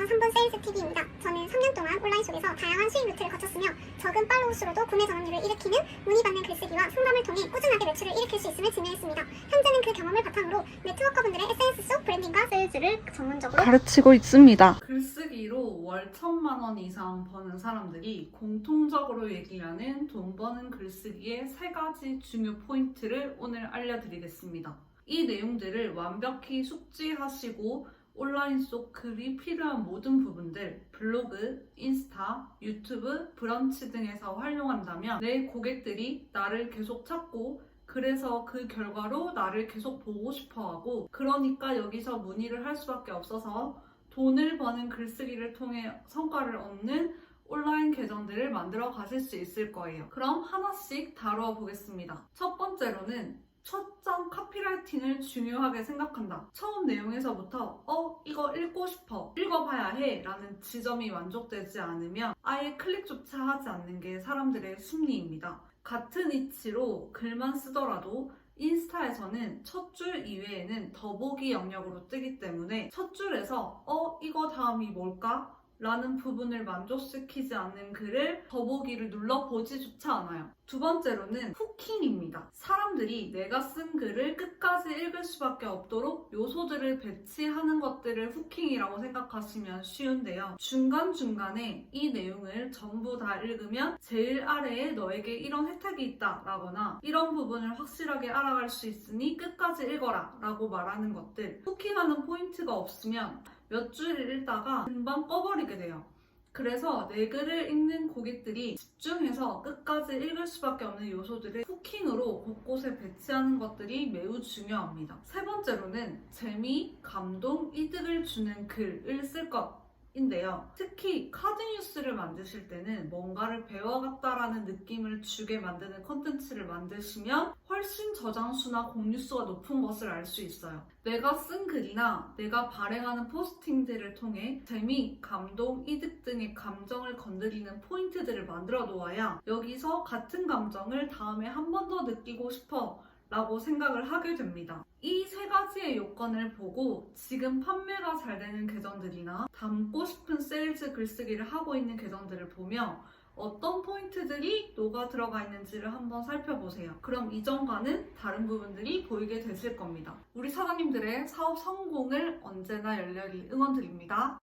안녕 3분 세일즈 TV입니다. 저는 3년 동안 온라인 속에서 다양한 수익 루트를 거쳤으며 적은 팔로우 수로도 구매 전환율을 일으키는 문의받는 글쓰기와 상담을 통해 꾸준하게 매출을 일으킬 수 있음을 증명했습니다. 현재는 그 경험을 바탕으로 네트워커분들의 SNS 속 브랜딩과 세일즈를 전문적으로 가르치고 있습니다. 글쓰기로 월 천만 원 이상 버는 사람들이 공통적으로 얘기하는 돈 버는 글쓰기의 세 가지 중요 포인트를 오늘 알려드리겠습니다. 이 내용들을 완벽히 숙지하시고 온라인 속 글이 필요한 모든 부분들, 블로그, 인스타, 유튜브, 브런치 등에서 활용한다면 내 고객들이 나를 계속 찾고 그래서 그 결과로 나를 계속 보고 싶어 하고 그러니까 여기서 문의를 할 수밖에 없어서 돈을 버는 글쓰기를 통해 성과를 얻는 온라인 계정들을 만들어 가실 수 있을 거예요. 그럼 하나씩 다루어 보겠습니다. 첫 번째로는 첫 장 카피라이팅을 중요하게 생각한다. 처음 내용에서부터 어 이거 읽고 싶어 읽어봐야 해 라는 지점이 만족되지 않으면 아예 클릭조차 하지 않는 게 사람들의 심리입니다. 같은 이치로 글만 쓰더라도 인스타에서는 첫 줄 이외에는 더보기 영역으로 뜨기 때문에 첫 줄에서 어 이거 다음이 뭘까? 라는 부분을 만족시키지 않는 글을 더보기를 눌러보지조차 않아요. 두 번째로는 후킹입니다. 사람들이 내가 쓴 글을 끝까지 읽을 수밖에 없도록 요소들을 배치하는 것들을 후킹이라고 생각하시면 쉬운데요. 중간중간에 이 내용을 전부 다 읽으면 제일 아래에 너에게 이런 혜택이 있다 라거나 이런 부분을 확실하게 알아갈 수 있으니 끝까지 읽어라 라고 말하는 것들 후킹하는 포인트가 없으면 몇 줄을 읽다가 금방 꺼버리게 돼요. 그래서 내 글을 읽는 고객들이 집중해서 끝까지 읽을 수밖에 없는 요소들을 후킹으로 곳곳에 배치하는 것들이 매우 중요합니다. 세 번째로는 재미, 감동, 이득을 주는 글을 쓸 것 인데요. 특히 카드 뉴스를 만드실 때는 뭔가를 배워갔다라는 느낌을 주게 만드는 컨텐츠를 만드시면 훨씬 저장수나 공유수가 높은 것을 알 수 있어요. 내가 쓴 글이나 내가 발행하는 포스팅들을 통해 재미, 감동, 이득 등의 감정을 건드리는 포인트들을 만들어 놓아야 여기서 같은 감정을 다음에 한 번 더 느끼고 싶어 라고 생각을 하게 됩니다. 이 세 가지의 요건을 보고 지금 판매가 잘 되는 계정들이나 담고 싶은 세일즈 글쓰기를 하고 있는 계정들을 보며 어떤 포인트들이 녹아 들어가 있는지를 한번 살펴보세요. 그럼 이전과는 다른 부분들이 보이게 되실 겁니다. 우리 사장님들의 사업 성공을 언제나 열렬히 응원드립니다.